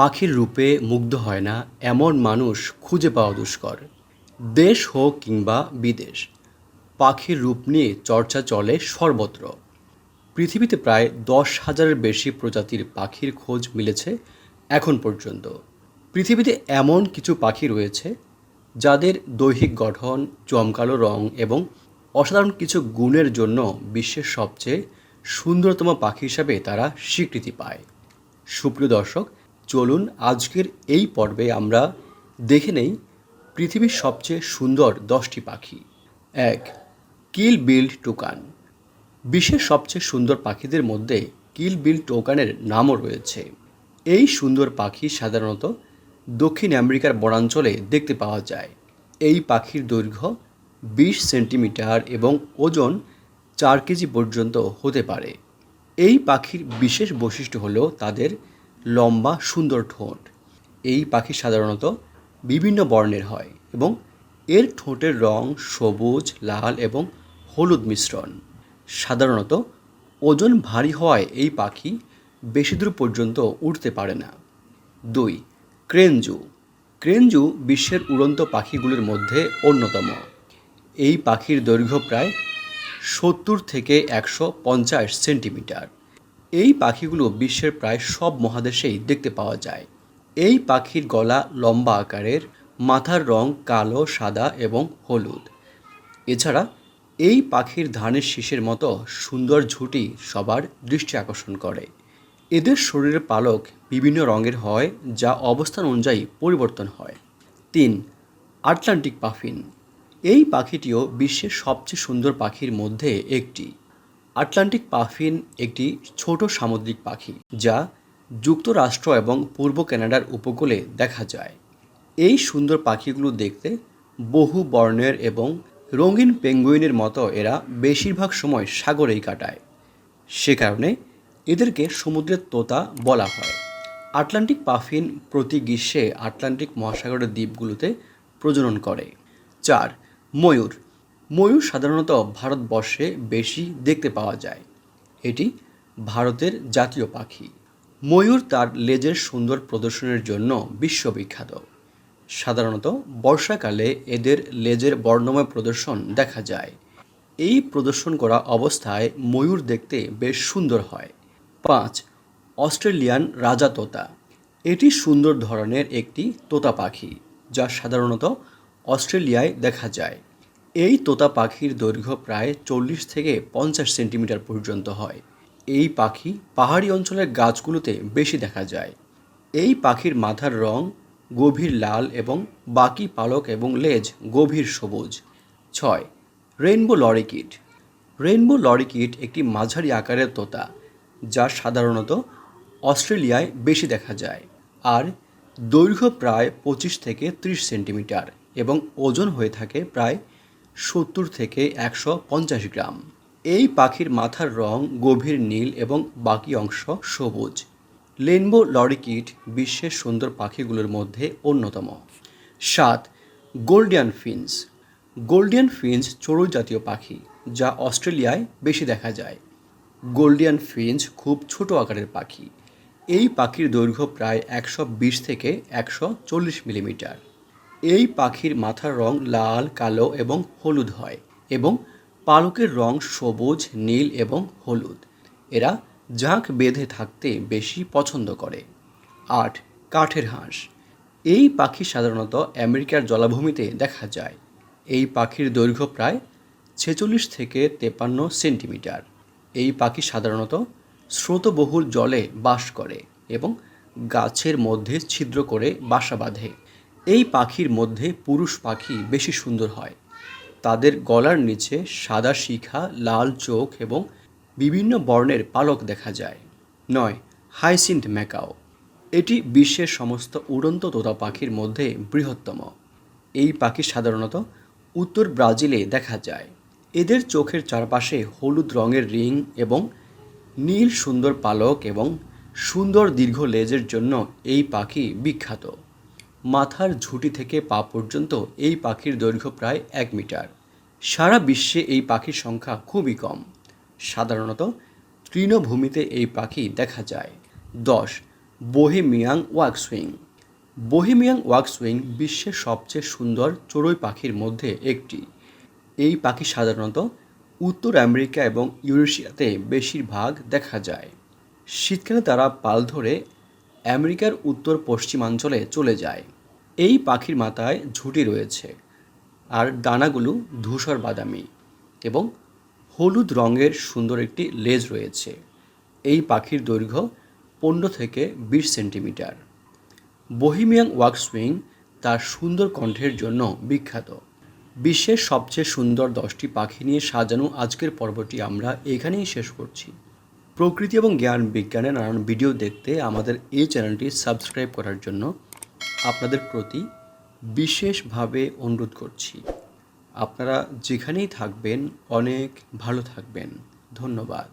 পাখির রূপে মুগ্ধ হয় না এমন মানুষ খুঁজে পাওয়া দুষ্কর। দেশ হোক কিংবা বিদেশ, পাখির রূপ নিয়ে চর্চা চলে সর্বত্র। পৃথিবীতে প্রায় দশ হাজারের বেশি প্রজাতির পাখির খোঁজ মিলেছে এখন পর্যন্ত। পৃথিবীতে এমন কিছু পাখি রয়েছে যাদের দৈহিক গঠন, চমকালো রং এবং অসাধারণ কিছু গুণের জন্য বিশ্বের সবচেয়ে সুন্দরতম পাখি হিসাবে তারা স্বীকৃতি পায়। সুপ্রিয় দর্শক চলুন আজকের এই পর্বে আমরা দেখে নেই পৃথিবীর সবচেয়ে সুন্দর দশটি পাখি। এক, কিল বিল্ড টুকান। বিশ্বের সবচেয়ে সুন্দর পাখিদের মধ্যে কিল বিল টোকানের নামও রয়েছে। এই সুন্দর পাখি সাধারণত দক্ষিণ আমেরিকার বনাঞ্চলে দেখতে পাওয়া যায়। এই পাখির দৈর্ঘ্য বিশ সেন্টিমিটার এবং ওজন চার কেজি পর্যন্ত হতে পারে। এই পাখির বিশেষ বৈশিষ্ট্য হলো তাদের লম্বা, সুন্দর ঠোঁট। এই পাখি সাধারণত বিভিন্ন বর্ণের হয় এবং এর ঠোঁটের রং সবুজ, লাল এবং হলুদ মিশ্রণ। সাধারণত ওজন ভারী হওয়ায় এই পাখি বেশি দূর পর্যন্ত উঠতে পারে না। দুই, ক্রেনজু। ক্রেনজু বিশ্বের উড়ন্ত পাখিগুলির মধ্যে অন্যতম। এই পাখির দৈর্ঘ্য প্রায় সত্তর থেকে একশো পঞ্চাশ সেন্টিমিটার। এই পাখিগুলো বিশ্বের প্রায় সব মহাদেশেই দেখতে পাওয়া যায়। এই পাখির গলা লম্বা আকারের, মাথার রং কালো, সাদা এবং হলুদ। এছাড়া এই পাখির ধানের শীষের মতো সুন্দর ঝুঁটি সবার দৃষ্টি আকর্ষণ করে। এদের শরীরের পালক বিভিন্ন রঙের হয়, যা অবস্থান অনুযায়ী পরিবর্তন হয়। তিন, আটলান্টিক পাফিন। এই পাখিটিও বিশ্বের সবচেয়ে সুন্দর পাখির মধ্যে একটি। আটলান্টিক পাফিন একটি ছোট সামুদ্রিক পাখি, যা যুক্তরাষ্ট্র এবং পূর্ব কানাডার উপকূলে দেখা যায়। এই সুন্দর পাখিগুলো দেখতে বহু বর্ণের এবং রঙিন পেঙ্গুইনের মতো এরা বেশিরভাগ সময় সাগরেই কাটায়। সে কারণে এদেরকে সমুদ্রের তোতা বলা হয়। আটলান্টিক পাফিন প্রতি গ্রীষ্মে আটলান্টিক মহাসাগরের দ্বীপগুলোতে প্রজনন করে। চার, ময়ূর। ময়ূর সাধারণত ভারতবর্ষে বেশি দেখতে পাওয়া যায়। এটি ভারতের জাতীয় পাখি। ময়ূর তার লেজের সুন্দর প্রদর্শনের জন্য বিশ্ববিখ্যাত। সাধারণত বর্ষাকালে এদের লেজের বর্ণময় প্রদর্শন দেখা যায়। এই প্রদর্শন করা অবস্থায় ময়ূর দেখতে বেশ সুন্দর হয়। পাঁচ, অস্ট্রেলিয়ান রাজা তোতা। এটি সুন্দর ধরনের একটি তোতা পাখি, যা সাধারণত অস্ট্রেলিয়ায় দেখা যায়। এই তোতা পাখির দৈর্ঘ্য প্রায় চল্লিশ থেকে পঞ্চাশ সেন্টিমিটার পর্যন্ত হয়। এই পাখি পাহাড়ি অঞ্চলের গাছগুলোতে বেশি দেখা যায়। এই পাখির মাথার রং গভীর লাল এবং বাকি পালক এবং লেজ গভীর সবুজ। ছয়, রেইনবো লরিকিট রেইনবো লরিকিট একটি মাঝারি আকারের তোতা, যা সাধারণত অস্ট্রেলিয়ায় বেশি দেখা যায়। আর দৈর্ঘ্য প্রায় পঁচিশ থেকে ত্রিশ সেন্টিমিটার এবং ওজন হয়ে থাকে প্রায় সত্তর থেকে একশো পঞ্চাশ গ্রাম। এই পাখির মাথার রং গভীর নীল এবং বাকি অংশ সবুজ। রেনবো লরিকিট বিশ্বের সুন্দর পাখিগুলোর মধ্যে অন্যতম। সাত, গোল্ডিয়ান ফিন্স। গোল্ডিয়ান ফিন্স চড়ুই জাতীয় পাখি, যা অস্ট্রেলিয়ায় বেশি দেখা যায়। গোল্ডিয়ান ফিঞ্চ খুব ছোট আকারের পাখি। এই পাখির দৈর্ঘ্য প্রায় একশো বিশ থেকে একশো চল্লিশ মিলিমিটার। এই পাখির মাথার রং লাল, কালো এবং হলুদ হয় এবং পালকের রং সবুজ, নীল এবং হলুদ। এরা জাঁক বেঁধে থাকতে বেশি পছন্দ করে। আট, কাঠের হাঁস। এই পাখি সাধারণত আমেরিকার জলাভূমিতে দেখা যায়। এই পাখির দৈর্ঘ্য প্রায় ছেচল্লিশ থেকে তেপান্ন সেন্টিমিটার। এই পাখি সাধারণত স্রোতবহুল জলে বাস করে এবং গাছের মধ্যে ছিদ্র করে বাসা বাঁধে। এই পাখির মধ্যে পুরুষ পাখি বেশি সুন্দর হয়। তাদের গলার নিচে সাদা শিখা, লাল চোখ এবং বিভিন্ন বর্ণের পালক দেখা যায়। নয় হাইসিন্ট ম্যাকাও। এটি বিশ্বের সমস্ত উড়ন্ত তোতা পাখির মধ্যে বৃহত্তম। এই পাখি সাধারণত উত্তর ব্রাজিলে দেখা যায়। এদের চোখের চারপাশে হলুদ রঙের রিং এবং নীল সুন্দর পালক এবং সুন্দর দীর্ঘ লেজের জন্য এই পাখি বিখ্যাত। মাথার ঝুঁটি থেকে পা পর্যন্ত এই পাখির দৈর্ঘ্য প্রায় এক মিটার। সারা বিশ্বে এই পাখির সংখ্যা খুবই কম। সাধারণত তৃণভূমিতে এই পাখি দেখা যায়। দশ, বোহেমিয়াং ওয়াকসুইং। বোহেমিয়াং ওয়াকসুইং বিশ্বের সবচেয়ে সুন্দর চড়ুই পাখির মধ্যে একটি। এই পাখি সাধারণত উত্তর আমেরিকা এবং ইউরেশিয়াতে বেশিরভাগ দেখা যায়। শীতকালে তারা পাল ধরে আমেরিকার উত্তর পশ্চিমাঞ্চলে চলে যায়। এই পাখির মাথায় ঝুঁটি রয়েছে আর ডানাগুলো ধূসর বাদামি এবং হলুদ রঙের সুন্দর একটি লেজ রয়েছে। এই পাখির দৈর্ঘ্য পনেরো থেকে বিশ সেন্টিমিটার। বহিমিয়াং ওয়াকসুইং তার সুন্দর কণ্ঠের জন্য বিখ্যাত। বিশ্বের সবচেয়ে সুন্দর দশটি পাখি নিয়ে সাজানো আজকের পর্বটি আমরা এখানেই শেষ করছি। প্রকৃতি এবং জ্ঞান বিজ্ঞানের নানান ভিডিও দেখতে আমাদের এই চ্যানেলটি সাবস্ক্রাইব করার জন্য আপনাদের প্রতি বিশেষভাবে অনুরোধ করছি। আপনারা যেখানেই থাকবেন, অনেক ভালো থাকবেন। ধন্যবাদ।